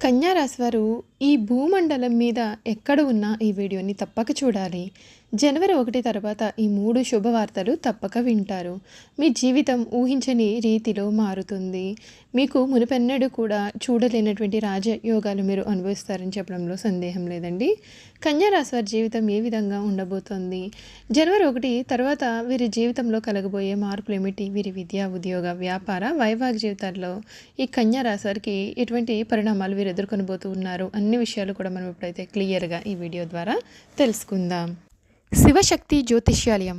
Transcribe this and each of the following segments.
కన్యా రాశి వారు ఈ భూమండలం మీద ఎక్కడ ఉన్నా ఈ వీడియోని తప్పక చూడాలి. జనవరి ఒకటి తర్వాత ఈ మూడు శుభవార్తలు తప్పక వింటారు. మీ జీవితం ఊహించని రీతిలో మారుతుంది. మీకు మునిపెన్నడూ కూడా చూడలేనటువంటి రాజయోగాలు మీరు అనుభవిస్తారని చెప్పడంలో సందేహం లేదండి. కన్యారాశి వారి జీవితం ఏ విధంగా ఉండబోతోంది? జనవరి ఒకటి తర్వాత వీరి జీవితంలో కలగబోయే మార్పులు ఏమిటి వీరి విద్యా ఉద్యోగ వ్యాపార వైవాహిక జీవితాల్లో ఈ కన్యారాశి వారికి ఎటువంటి పరిణామాలు వీరు ఎదుర్కొనబోతున్నారు అని అన్ని విషయాలు కూడా మనం ఇప్పుడైతే క్లియర్గా ఈ వీడియో ద్వారా తెలుసుకుందాం. శివశక్తి జ్యోతిష్యాలయం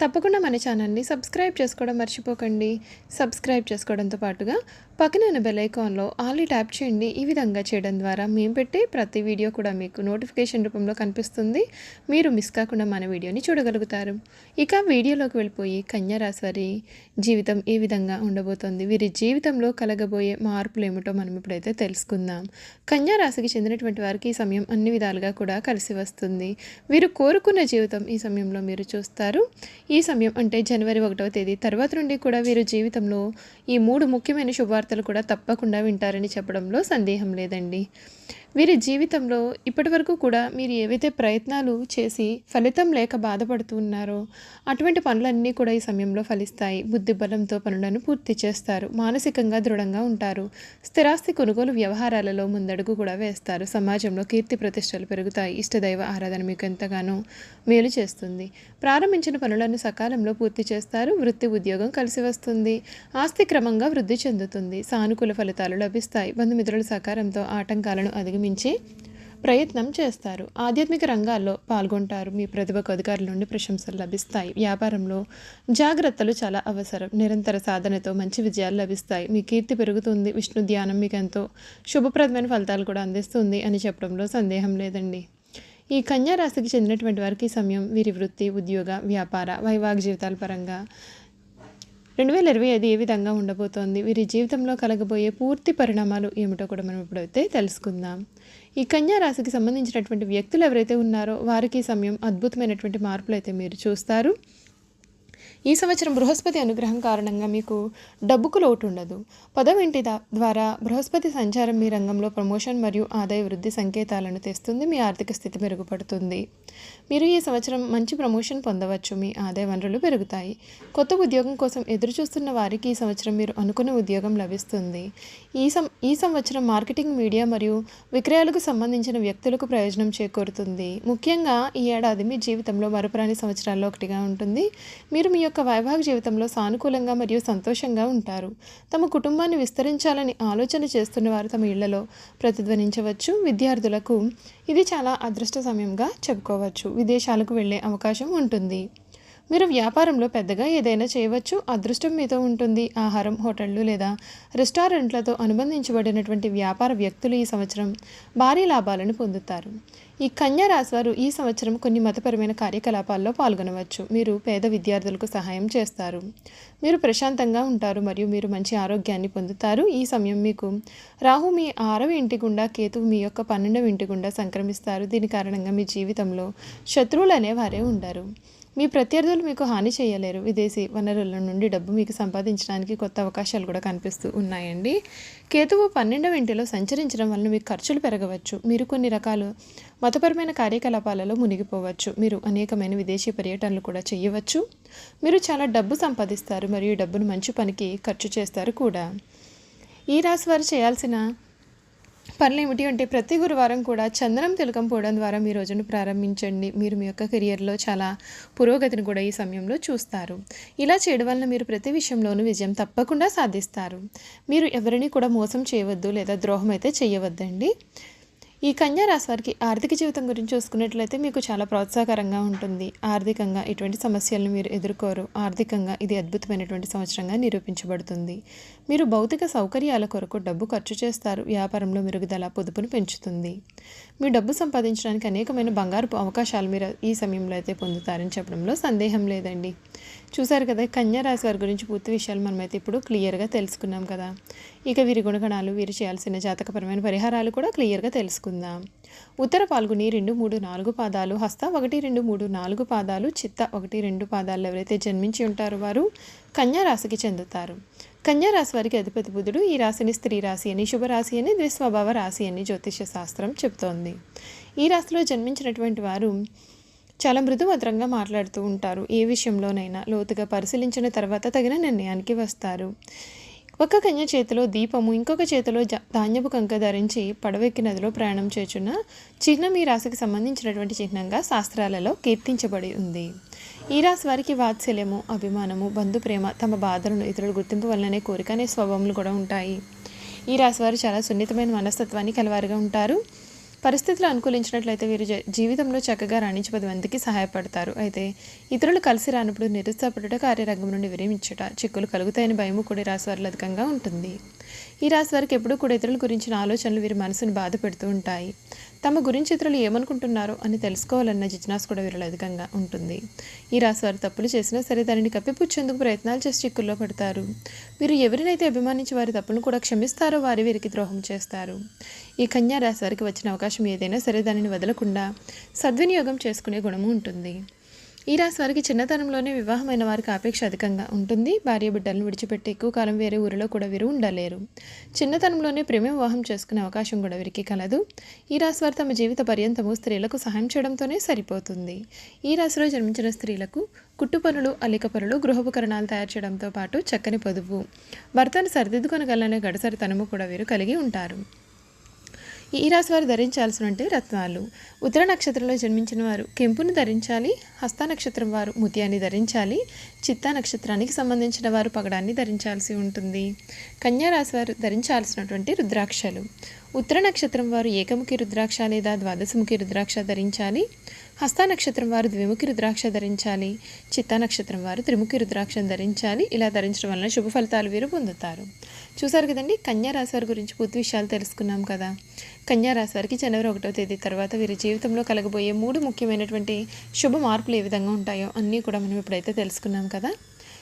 తప్పకుండా మన ఛానల్ని సబ్స్క్రైబ్ చేసుకోవడం మర్చిపోకండి. సబ్స్క్రైబ్ చేసుకోవడంతో పాటుగా పక్కన ఉన్న బెల్ ఐకాన్లో ట్యాప్ చేయండి. ఈ విధంగా చేయడం ద్వారా మేము పెట్టే ప్రతి వీడియో కూడా మీకు నోటిఫికేషన్ రూపంలో కనిపిస్తుంది. మీరు మిస్ కాకుండా మన వీడియోని చూడగలుగుతారు. ఇక వీడియోలోకి వెళ్ళిపోయి కన్యారాశి వారి జీవితం ఏ విధంగా ఉండబోతోంది? వీరి జీవితంలో కలగబోయే మార్పులు ఏమిటో మనం ఇప్పుడైతే తెలుసుకుందాం. కన్యా రాశికి చెందినటువంటి వారికి ఈ సమయం అన్ని విధాలుగా కూడా కలిసి వస్తుంది. వీరు కోరుకున్న జీవితం ఈ సమయంలో మీరు చూస్తారు. ఈ సమయం అంటే జనవరి ఒకటవ తేదీ. తర్వాత నుండి కూడా వీరు జీవితంలో ఈ మూడు ముఖ్యమైన శుభవార్తలు కూడా తప్పకుండా వింటారని చెప్పడంలో సందేహం లేదండి. వీరి జీవితంలో ఇప్పటివరకు కూడా మీరు ఏవైతే ప్రయత్నాలు చేసి ఫలితం లేక బాధపడుతూ ఉన్నారో అటువంటి పనులన్నీ కూడా ఈ సమయంలో ఫలిస్తాయి. బుద్ధి బలంతో పనులను పూర్తి చేస్తారు. మానసికంగా దృఢంగా ఉంటారు. స్థిరాస్తి కొనుగోలు వ్యవహారాలలో ముందడుగు కూడా వేస్తారు. సమాజంలో కీర్తి ప్రతిష్టలు పెరుగుతాయి. ఇష్టదైవ ఆరాధన మీకు ఎంతగానో మేలు చేస్తుంది. ప్రారంభించిన పనులను సకాలంలో పూర్తి చేస్తారు వృత్తి ఉద్యోగం కలిసి వస్తుంది. ఆస్తి క్రమంగా వృద్ధి చెందుతుంది. సానుకూల ఫలితాలు లభిస్తాయి. బంధుమిత్రుల సహకారంతో ఆటంకాలను అధిగమించి ప్రయత్నం చేస్తారు. ఆధ్యాత్మిక రంగాల్లో పాల్గొంటారు. మీ ప్రతిభకు అధికారుల నుండి ప్రశంసలు లభిస్తాయి. వ్యాపారంలో జాగ్రత్తలు చాలా అవసరం. నిరంతర సాధనతో మంచి విజయాలు లభిస్తాయి. మీ కీర్తి పెరుగుతుంది. విష్ణు ధ్యానం మీకు ఎంతో శుభప్రదమైన ఫలితాలు కూడా అందిస్తుంది అని చెప్పడంలో సందేహం లేదండి. ఈ కన్యా రాశికి చెందినటువంటి వారికి సమయం వీరి వృత్తి ఉద్యోగ వ్యాపార వైవాహిక జీవితాల పరంగా రెండు వేల ఇరవై ఐదు ఏ విధంగా ఉండబోతోంది? వీరి జీవితంలో కలగబోయే పూర్తి పరిణామాలు ఏమిటో కూడా మనం ఇప్పుడైతే తెలుసుకుందాం. ఈ కన్యా రాశికి సంబంధించినటువంటి వ్యక్తులు ఎవరైతే ఉన్నారో వారికి సమయం అద్భుతమైనటువంటి మార్పులు అయితే మీరు చూస్తారు. ఈ సంవత్సరం బృహస్పతి అనుగ్రహం కారణంగా మీకు డబ్బుకు లోటు ఉండదు. పదవ ఇంటి ద్వారా బృహస్పతి సంచారం మీ రంగంలో ప్రమోషన్ మరియు ఆదాయ వృద్ధి సంకేతాలను తెస్తుంది. మీ ఆర్థిక స్థితి మెరుగుపడుతుంది. మీరు ఈ సంవత్సరం మంచి ప్రమోషన్ పొందవచ్చు. మీ ఆదాయ వనరులు పెరుగుతాయి. కొత్త ఉద్యోగం కోసం ఎదురుచూస్తున్న వారికి ఈ సంవత్సరం మీరు అనుకున్న ఉద్యోగం లభిస్తుంది. ఈ సం ఈ సంవత్సరం మార్కెటింగ్ మీడియా మరియు విక్రయాలకు సంబంధించిన వ్యక్తులకు ప్రయోజనం చేకూరుతుంది. ముఖ్యంగా ఈ ఏడాది మీ జీవితంలో మరుపురాని సంవత్సరాల్లో ఒకటిగా ఉంటుంది. మీరు మీ యొక్క వైవాహిక జీవితంలో సానుకూలంగా మరియు సంతోషంగా ఉంటారు. తమ కుటుంబాన్ని విస్తరించాలని ఆలోచన చేస్తున్న వారు తమ ఇళ్ళలో ప్రతిధ్వనించవచ్చు. విద్యార్థులకు ఇది చాలా అదృష్ట సమయంగా చెప్పుకోవచ్చు. విదేశాలకు వెళ్ళే అవకాశం ఉంటుంది. మీరు వ్యాపారంలో పెద్దగా ఏదైనా చేయవచ్చు. అదృష్టం మీతో ఉంటుంది. ఆహారం హోటళ్ళు లేదా రెస్టారెంట్లతో అనుబంధించబడినటువంటి వ్యాపార వ్యక్తులు ఈ సంవత్సరం భారీ లాభాలను పొందుతారు. ఈ కన్యా వారు ఈ సంవత్సరం కొన్ని మతపరమైన కార్యకలాపాల్లో పాల్గొనవచ్చు. మీరు పేద విద్యార్థులకు సహాయం చేస్తారు. మీరు ప్రశాంతంగా ఉంటారు మరియు మీరు మంచి ఆరోగ్యాన్ని పొందుతారు. ఈ సమయం మీకు రాహు మీ ఆరవ ఇంటి గుండా కేతువు మీ యొక్క పన్నెండవ ఇంటి గుండా సంక్రమిస్తారు. దీని కారణంగా మీ జీవితంలో శత్రువులు అనేవారే ఉండరు. మీ ప్రత్యర్థులు మీకు హాని చేయలేరు. విదేశీ వనరుల నుండి డబ్బు మీకు సంపాదించడానికి కొత్త అవకాశాలు కూడా కనిపిస్తూ ఉన్నాయండి. కేతువు పన్నెండవ ఇంటిలో సంచరించడం వలన మీకు ఖర్చులు పెరగవచ్చు. మీరు కొన్ని రకాల మతపరమైన కార్యకలాపాలలో మునిగిపోవచ్చు. మీరు అనేకమైన విదేశీ పర్యటనలు కూడా చేయవచ్చు. మీరు చాలా డబ్బు సంపాదిస్తారు మరియు డబ్బును మంచి పనికి ఖర్చు చేస్తారు కూడా. ఈ రాశి వారు చేయాల్సిన పనులు ఏమిటి అంటే ప్రతి గురువారం కూడా చందనం తిలకం పోవడం ద్వారా మీ రోజును ప్రారంభించండి. మీరు మీ యొక్క కెరియర్లో చాలా పురోగతిని కూడా ఈ సమయంలో చూస్తారు. ఇలా చేయడం వలన మీరు ప్రతి విషయంలోనూ విజయం తప్పకుండా సాధిస్తారు. మీరు ఎవరిని కూడా మోసం చేయవద్దు లేదా ద్రోహం అయితే చేయవద్దండి. ఈ కన్యా రాశి వారికి ఆర్థిక జీవితం గురించి చూసుకున్నట్లయితే మీకు చాలా ప్రోత్సాహకరంగా ఉంటుంది. ఆర్థికంగా ఎటువంటి సమస్యలను మీరు ఎదుర్కోరు. ఆర్థికంగా ఇది అద్భుతమైనటువంటి సంవత్సరంగా నిరూపించబడుతుంది. మీరు భౌతిక సౌకర్యాల కొరకు డబ్బు ఖర్చు చేస్తారు. వ్యాపారంలో మెరుగుదల పొదుపును పెంచుతుంది. మీ డబ్బు సంపాదించడానికి అనేకమైన బంగారు అవకాశాలు మీరు ఈ సమయంలో అయితే పొందుతారని చెప్పడంలో సందేహం లేదండి. చూసారు కదా కన్యా రాశి వారి గురించి పూర్తి విషయాలు మనమైతే ఇప్పుడు క్లియర్గా తెలుసుకున్నాం కదా. ఇక వీరి గుణగణాలు వీరు చేయాల్సిన జాతకపరమైన పరిహారాలు కూడా క్లియర్గా తెలుసుకుందాం. ఉత్తర పాల్గొని రెండు మూడు నాలుగు పాదాలు హస్త ఒకటి రెండు మూడు నాలుగు పాదాలు చిత్త ఒకటి రెండు పాదాలు ఎవరైతే జన్మించి ఉంటారో వారు కన్యారాశికి చెందుతారు. కన్యా రాశి వారికి అధిపతి బుధుడు ఈ రాశిని స్త్రీ రాశి అని శుభరాశి అని ద్విస్వభావ రాశి అని జ్యోతిష శాస్త్రం చెప్తోంది. ఈ రాశిలో జన్మించినటువంటి వారు చాలా మృదుభద్రంగా మాట్లాడుతూ ఉంటారు. ఏ విషయంలోనైనా లోతుగా పరిశీలించిన తర్వాత తగిన నిర్ణయానికి వస్తారు. ఒక కన్య చేతిలో దీపము ఇంకొక చేతిలో ధాన్యపు కంక ధరించి పడవెక్కి నదిలో ప్రయాణం చేచున్న చిహ్నం ఈ రాశికి సంబంధించినటువంటి చిహ్నంగా శాస్త్రాలలో కీర్తించబడి ఉంది. ఈ రాశి వారికి వాత్సల్యము అభిమానము బంధు ప్రేమ తమ బాధలను ఇతరులు గుర్తింపు వల్లనే కోరిక అనే స్వభావములు కూడా ఉంటాయి. ఈ రాశి వారు చాలా సున్నితమైన మనస్తత్వాన్ని కలవారుగా ఉంటారు. పరిస్థితులు అనుకూలించినట్లయితే వీరు జీవితంలో చక్కగా రాణించి పది మందికి సహాయపడతారు. అయితే ఇతరులు కలిసి రానప్పుడు నిరుత్సాహపడుట కార్యరంగం నుండి విరమించుట చిక్కులు కలుగుతాయని భయము కూడా రాశి వారిలో అధికంగా ఉంటుంది. ఈ రాశి వారికి ఎప్పుడూ కూడా ఇతరుల గురించిన ఆలోచనలు వీరి మనసును బాధ పెడుతూ ఉంటాయి. తమ గురించి ఇతరులు ఏమనుకుంటున్నారో అని తెలుసుకోవాలన్న జిజ్నాస్ కూడా వీరిలో అధికంగా ఉంటుంది. ఈ రాశి వారు తప్పులు చేసినా సరే దానిని కప్పిపుచ్చేందుకు ప్రయత్నాలు చేసి చిక్కుల్లో పడతారు. వీరు ఎవరినైతే అభిమానించి వారి తప్పులను కూడా క్షమిస్తారో వారి వీరికి ద్రోహం చేస్తారు. ఈ కన్యా రాశి వారికి వచ్చిన అవకాశం ఏదైనా సరే దానిని వదలకుండా సద్వినియోగం చేసుకునే గుణము ఉంటుంది. ఈ రాశి వారికి చిన్నతనంలోనే వివాహమైన వారికి ఆపేక్ష అధికంగా ఉంటుంది. భార్య బిడ్డలను విడిచిపెట్టి ఎక్కువ కాలం వేరే ఊరిలో కూడా వీరు ఉండలేరు. చిన్నతనంలోనే ప్రేమ వివాహం చేసుకునే అవకాశం కూడా వీరికి కలదు. ఈ రాశి వారు తమ జీవిత పర్యంతము స్త్రీలకు సహాయం చేయడంతోనే సరిపోతుంది. ఈ రాశిలో జన్మించిన స్త్రీలకు కుట్టు పనులు అల్లిక పనులు గృహోపకరణాలు తయారు చేయడంతో పాటు చక్కని పొదుపు భర్తను సరిదిద్దుకొనగలనే గడసరి తనము కూడా వీరు కలిగి ఉంటారు. ఈ రాశి వారు ధరించాల్సినటువంటి రత్నాలు. ఉత్తర నక్షత్రంలో జన్మించిన వారు కెంపును ధరించాలి హస్త నక్షత్రం వారు ముత్యాన్ని ధరించాలి చిత్తా నక్షత్రానికి సంబంధించిన వారు పగడాన్ని ధరించాల్సి ఉంటుంది. కన్యా రాశి వారు ధరించాల్సినటువంటి రుద్రాక్షలు. ఉత్తర నక్షత్రం వారు ఏకముఖి రుద్రాక్ష లేదా ద్వాదశముఖి రుద్రాక్ష ధరించాలి హస్త నక్షత్రం వారు ద్విముఖి రుద్రాక్ష ధరించాలి. చిత్తా నక్షత్రం వారు త్రిముఖి రుద్రాక్షను ధరించాలి. ఇలా ధరించడం వలన శుభ ఫలితాలు వీరు పొందుతారు. చూసారు కదండి కన్యా రాశి వారి గురించి పూర్తి విషయాలు తెలుసుకున్నాం కదా. కన్యా రాశి వారికి జనవరి ఒకటో తేదీ తర్వాత వీరి జీవితంలో కలగబోయే మూడు ముఖ్యమైనటువంటి శుభ మార్పులు ఏ విధంగా ఉంటాయో అన్నీ కూడా మనం ఇప్పుడైతే తెలుసుకున్నాం కదా.